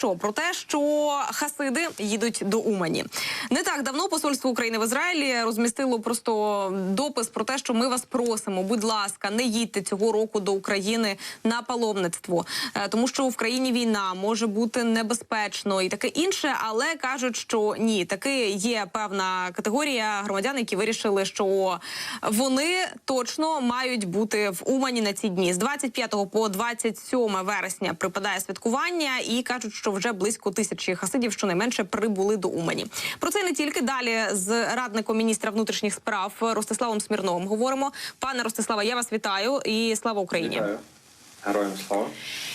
що? Про те, що хасиди їдуть до Умані. Не так давно посольство України в Ізраїлі розмістило просто допис про те, що ми вас просимо, будь ласка, не їдьте цього року до України на паломництво, Е, тому що в країні війна може бути небезпечно і таке інше, але кажуть, що ні, таки є певна категорія громадян, які вирішили, що вони точно мають бути в Умані на ці дні з 25 по 27 вересня припадає святкування, і кажуть, що вже близько тисячі хасидів щонайменше прибули до Умані. Про це не тільки далі з радником міністра внутрішніх справ Ростиславом Смірновим говоримо. Пане Ростиславе, я вас вітаю і слава Україні. Вітаю. Героям слава.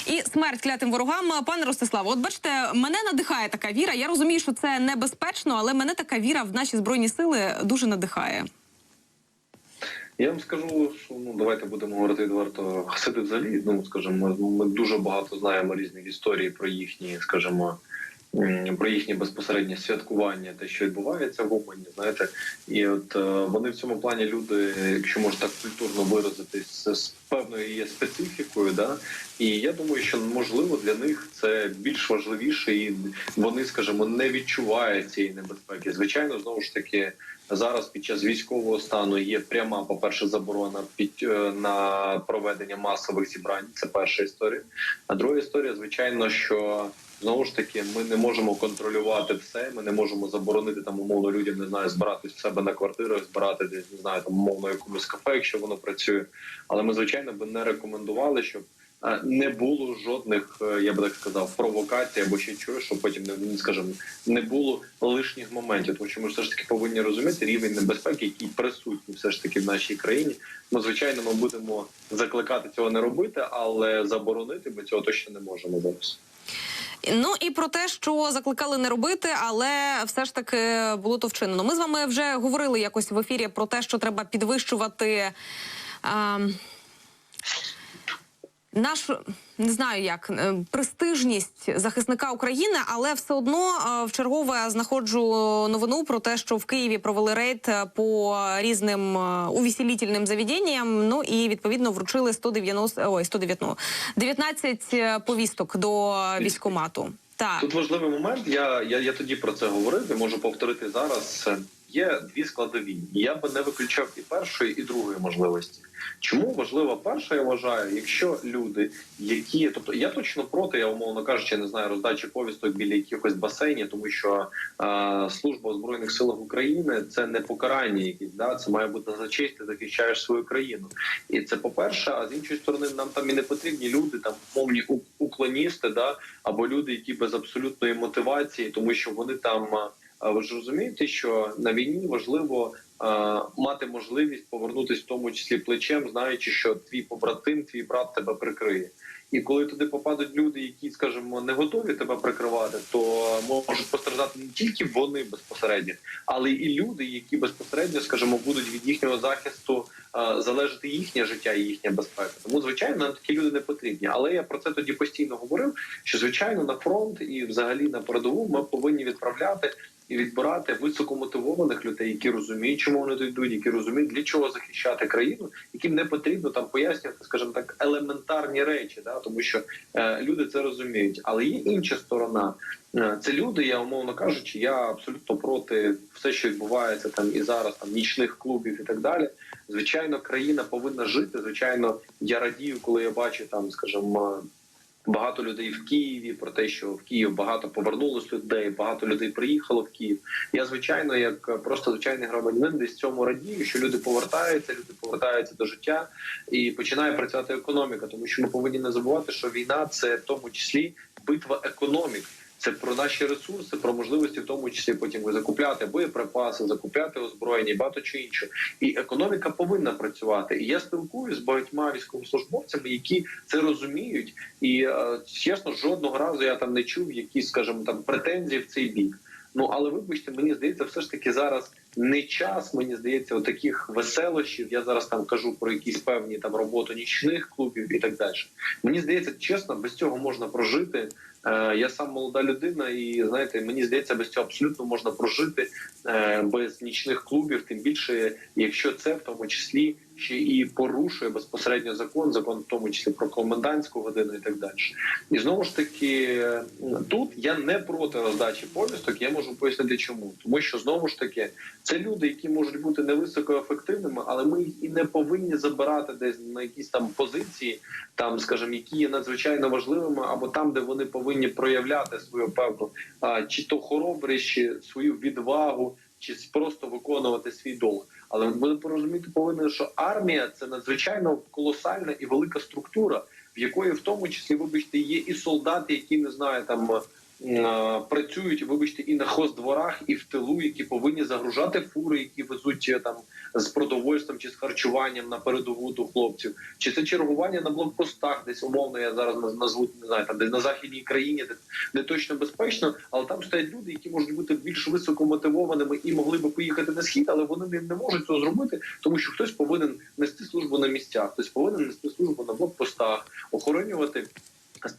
І смерть клятим ворогам, пане Ростиславе, от бачите, мене надихає така віра. Я розумію, що це небезпечно, але мене така віра в наші збройні сили дуже надихає. Я вам скажу, що ну давайте будемо говорити відверто. Хасиди взагалі, ну скажімо, ми, ми дуже багато знаємо різних історій про їхні, скажімо, про їхнє безпосереднє святкування, те, що відбувається в Умані, знаєте, і от е, вони в цьому плані люди, якщо можна так культурно виразитись, з певною є специфікою, да. І я думаю, що можливо для них це більш важливіше, і вони, скажімо, не відчувають цієї небезпеки. Звичайно, знову ж таки. Зараз під час військового стану є пряма, по перше, заборона під е, на проведення масових зібрань. Це перша історія. А друга історія, звичайно, що знову ж таки ми не можемо контролювати все. Ми не можемо заборонити там умовно людям не знаю, збиратись в себе на квартирах, збирати десь не знаю там умовно якомусь кафе, якщо воно працює. Але ми звичайно би не рекомендували, щоб. Не було жодних, е, я би так сказав, провокацій або ще чогось, щоб потім не скажімо, не було лишніх моментів. Тому що ми все ж таки повинні розуміти рівень небезпеки, який присутній все ж таки в нашій країні. Ну, звичайно, ми будемо закликати цього не робити, але заборонити ми цього точно не можемо зараз. Ну і про те, що закликали не робити, але все ж таки було то вчинено. Ми з вами вже говорили якось в ефірі про те, що треба підвищувати. А, Нашу не знаю як е, престижність захисника України, але все одно е, в чергове знаходжу новину про те, що в Києві провели рейд е, по різним увеселітельним заведенням. Ну і відповідно вручили 190, ой, 119, 19 повісток до військомату. Так. Тут важливий момент. Я, я, я тоді про це говорив. і можу повторити зараз. Е, Є дві складові. Я би не виключав і першої, і другої можливості. Чому важлива перша? Я вважаю, якщо люди, які тобто я точно проти, я умовно кажучи, не знаю роздачі повісток біля якихось басейнів, тому що е, служба у збройних силах України це не покарання, якісь да це має бути за честь, ти захищаєш свою країну, і це по перше. А з іншої сторони, нам там і не потрібні люди, там мовні у- уклоністи, да або люди, які без абсолютної мотивації, тому що вони там. Ви ж розумієте, що на війні важливо мати можливість повернутися в тому числі плечем, знаючи, що твій побратим, твій брат тебе прикриє. І коли туди попадуть люди, які, скажімо, не готові тебе прикривати, то можуть постраждати не тільки вони безпосередньо, але і люди, які безпосередньо, скажімо, будуть від їхнього захисту залежати їхнє життя і їхня безпека. Тому, звичайно, нам такі люди не потрібні. Але я про це тоді постійно говорив: що звичайно на фронт і взагалі на передову ми повинні відправляти і відбирати високомотивованих людей, які розуміють, чому вони тут які розуміють, для чого захищати країну, яким не потрібно там пояснювати, скажімо так, елементарні речі, да тому що е, люди це розуміють. Але є інша сторона. Е, Це люди, я умовно кажучи, я абсолютно проти все, що відбувається там і зараз, там нічних клубів і так далі. Звичайно, країна повинна жити. Звичайно, я радію, коли я бачу там, скажімо, багато людей в Києві про те, що в Київ багато повернулось людей, багато людей приїхало в Київ. Я звичайно, як просто звичайний громадянин, десь цьому радію, що люди повертаються, люди повертаються до життя і починає працювати економіка, тому що ми повинні не забувати, що війна це в тому числі битва економік. Це про наші ресурси, про можливості, в тому числі потім закупляти боєприпаси, закупляти озброєння, багато чого іншого. І економіка повинна працювати. І я спілкуюся з багатьма військовослужбовцями, які це розуміють. І е, чесно, жодного разу я там не чув якісь, скажімо, там претензії в цей бік. Ну але вибачте, мені здається, все ж таки зараз не час. Мені здається, таких веселощів. Я зараз там кажу про якісь певні там роботу нічних клубів і так далі. Мені здається, чесно, без цього можна прожити. Е, я сам молода людина, і знаєте, мені здається, без цього абсолютно можна прожити е, без нічних клубів. Тим більше, якщо це в тому числі ще і порушує безпосередньо закон, закон в тому числі про комендантську годину і так далі. І знову ж таки, тут я не проти роздачі повісток. Я можу пояснити, чому тому, що знову ж таки це люди, які можуть бути не високоефективними, але ми їх і не повинні забирати десь на якісь там позиції, там, скажімо, які є надзвичайно важливими, або там, де вони повинні проявляти свою певну чи то хоробрість, свою відвагу, чи просто виконувати свій долг. Але ми порозуміти повинні, що армія це надзвичайно колосальна і велика структура, в якої в тому числі, вибачте, є і солдати, які не знаю, там працюють, вибачте, і на хоздворах, і в тилу, які повинні загружати фури, які везуть е, там з продовольством чи з харчуванням на передову до хлопців, чи це чергування на блокпостах, десь умовно я зараз назву не знаю, там десь на західній країні, де, де точно безпечно, але там стоять люди, які можуть бути більш високомотивованими і могли би поїхати на схід, але вони не, не можуть цього зробити, тому що хтось повинен нести службу на місцях, хтось повинен нести службу на блокпостах, охоронювати.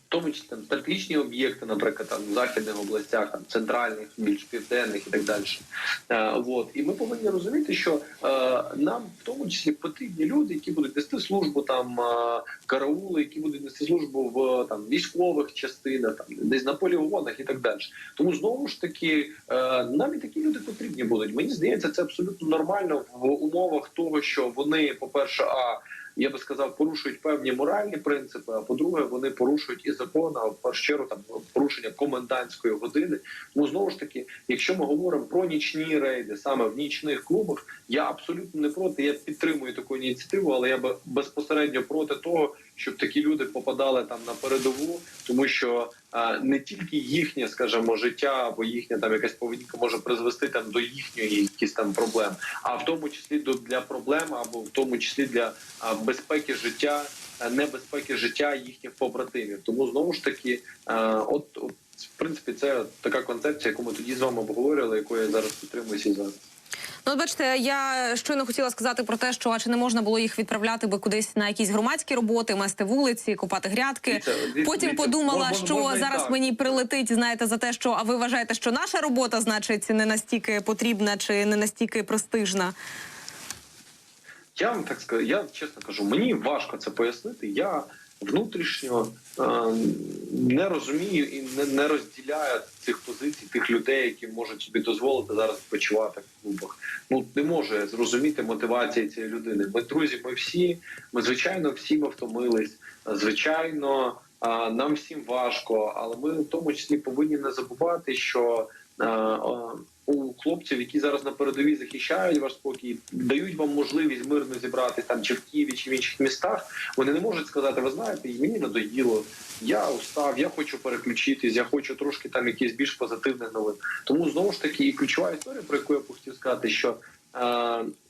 Тому числі там стратегічні об'єкти, наприклад, там в західних областях, там центральних, більш південних і так далі. Е, вот. І ми повинні розуміти, що е, нам в тому числі потрібні люди, які будуть нести службу там е, караули, які будуть нести службу в там військових частинах, там десь на полігонах і так далі. Тому знову ж таки е, нам і такі люди потрібні будуть. Мені здається, це абсолютно нормально в умовах того, що вони, по перше, а я би сказав, порушують певні моральні принципи. А по-друге, вони порушують і закон, а в там порушення комендантської години. Ну знову ж таки, якщо ми говоримо про нічні рейди саме в нічних клубах, я абсолютно не проти. Я підтримую таку ініціативу, але я би безпосередньо проти того, щоб такі люди попадали там на передову, тому що а, не тільки їхнє, скажімо, життя або їхня там якась поведінка може призвести там до їхньої якісь там проблем, а в тому числі до для проблем або в тому числі для а, безпеки життя, а, небезпеки життя їхніх побратимів. Тому знову ж таки, от, от в принципі, це така концепція, яку ми тоді з вами обговорювали, яку я зараз підтримуюся зараз. Ну, бачите, я щойно хотіла сказати про те, що а чи не можна було їх відправляти би кудись на якісь громадські роботи, мести вулиці, копати грядки. Дивіться, Потім дивіться, подумала, можна- що можна зараз мені прилетить, знаєте, за те, що а ви вважаєте, що наша робота, значить, не настільки потрібна чи не настільки престижна. Я вам так скажу, я чесно кажу, мені важко це пояснити. Я внутрішньо е, не розумію і не, розділяю цих позицій тих людей, які можуть собі дозволити зараз почувати в клубах. Ну не можу я зрозуміти мотивації цієї людини. Ми друзі, ми всі, ми звичайно всі ми втомились. Звичайно, е, нам всім важко, але ми в тому числі повинні не забувати, що. Е, у хлопців, які зараз на передовій захищають ваш спокій, дають вам можливість мирно зібратися там чи в Києві, чи в інших містах. Вони не можуть сказати, ви знаєте, мені надоїло, я устав, я хочу переключитись, я хочу трошки там якісь більш позитивних новин. Тому знову ж таки і ключова історія, про яку я хотів сказати, що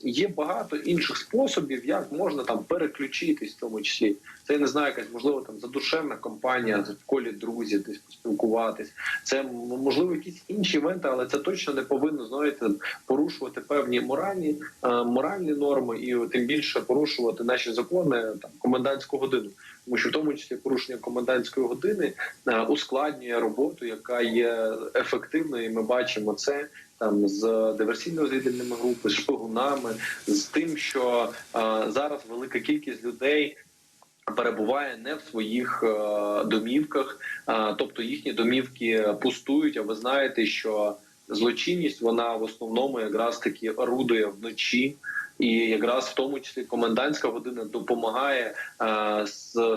є багато інших способів, як можна там переключитись, в тому числі. Це я не знаю, якась можливо там задушевна компанія в колі друзів, десь поспілкуватись. Це можливо якісь інші івенти, але це точно не повинно знаєте, порушувати певні моральні е, моральні норми і тим більше порушувати наші закони там комендантську годину. Тому що в тому числі порушення комендантської години е, ускладнює роботу, яка є ефективною. і Ми бачимо це там з диверсійно-розвідувальними групами, з шпигунами, з тим, що е, зараз велика кількість людей перебуває не в своїх е, домівках, е, тобто їхні домівки пустують. А ви знаєте, що злочинність вона в основному якраз таки орудує вночі. І якраз в тому числі комендантська година допомагає е,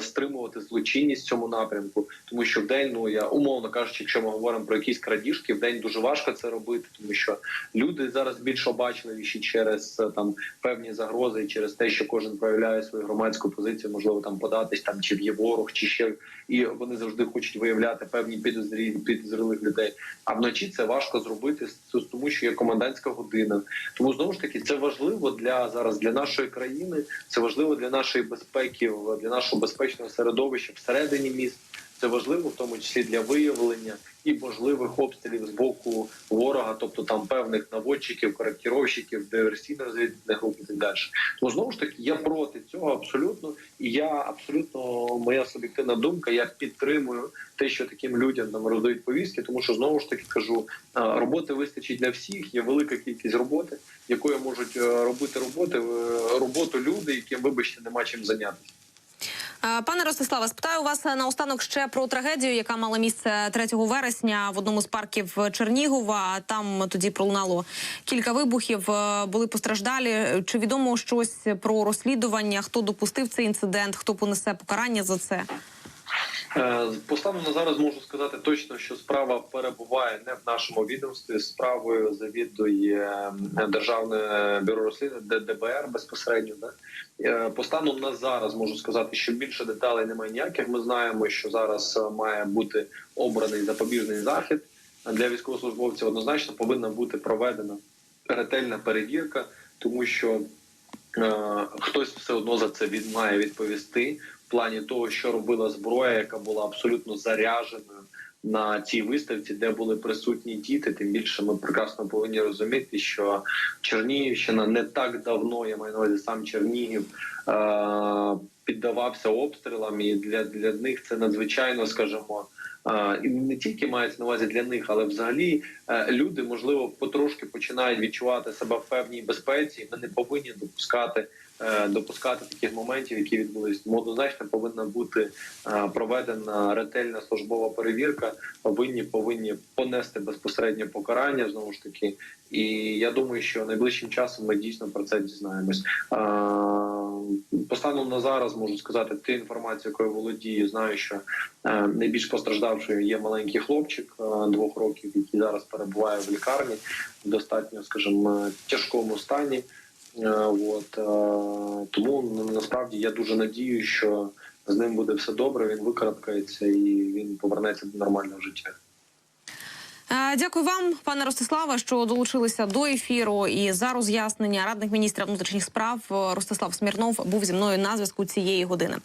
стримувати злочинність в цьому напрямку, тому що в день, ну я умовно кажучи, якщо ми говоримо про якісь крадіжки, в день дуже важко це робити, тому що люди зараз більш обачливіші через е, там певні загрози і через те, що кожен проявляє свою громадську позицію, можливо, там податись там чи в є ворог, чи ще і вони завжди хочуть виявляти певні підозрілі підозрілих людей. А вночі це важко зробити тому, що є комендантська година. Тому знову ж таки це важливо для зараз для нашої країни. Це важливо для нашої безпеки, для нашого безпечного середовища всередині міст. Це важливо, в тому числі для виявлення і можливих обстрілів з боку ворога, тобто там певних наводчиків, коректіровщиків, диверсійно-розвідних груп і так далі. Тому знову ж таки я проти цього абсолютно, і я абсолютно моя суб'єктивна думка. Я підтримую те, що таким людям там роздають повістки, тому що знову ж таки кажу, роботи вистачить для всіх. Є велика кількість роботи, якою можуть е, робити роботи е, роботу люди, яким вибачте нема чим зайнятися. Е, Пане Ростиславе, спитаю вас на наостанок ще про трагедію, яка мала місце 3 вересня в одному з парків Чернігова. Там тоді пролунало кілька вибухів. е, Були постраждалі. Чи відомо щось про розслідування? Хто допустив цей інцидент? Хто понесе покарання за це? Е, По стану на зараз можу сказати точно, що справа перебуває не в нашому відомстві. Справою завідує е, державне бюро розслідувань Д- ДБР безпосередньо. Да? Е, По стану на зараз можу сказати, що більше деталей немає ніяких. Ми знаємо, що зараз має бути обраний запобіжний захід для військовослужбовців. Однозначно повинна бути проведена ретельна перевірка, тому що хтось все одно за це від має відповісти плані того, що робила зброя, яка була абсолютно заряженою на цій виставці, де були присутні діти. Тим більше ми прекрасно повинні розуміти, що Чернігівщина не так давно, я маю на увазі сам Чернігів. е, Піддавався обстрілам, і для, для них це надзвичайно, скажімо, е, і не тільки мається на увазі для них, але взагалі е, люди можливо потрошки починають відчувати себе в певній безпеці. Ми не повинні допускати допускати таких моментів, які відбулись. Однозначно повинна бути е, проведена ретельна службова перевірка. Повинні повинні понести безпосередньо покарання знову ж таки. І я думаю, що найближчим часом ми дійсно про це дізнаємось. Е, По станом на зараз можу сказати ту інформацію, якою володію. Знаю, що е, найбільш постраждавшою є маленький хлопчик е, двох років, який зараз перебуває в лікарні в достатньо, скажімо, тяжкому стані. Е, От е, тому ну, насправді я дуже надію, що з ним буде все добре. Він викарабкається і він повернеться до нормального життя. Е, Дякую вам, пане Ростиславе, що долучилися до ефіру. І за роз'яснення радник міністра внутрішніх справ Ростислав Смірнов був зі мною на зв'язку цієї години.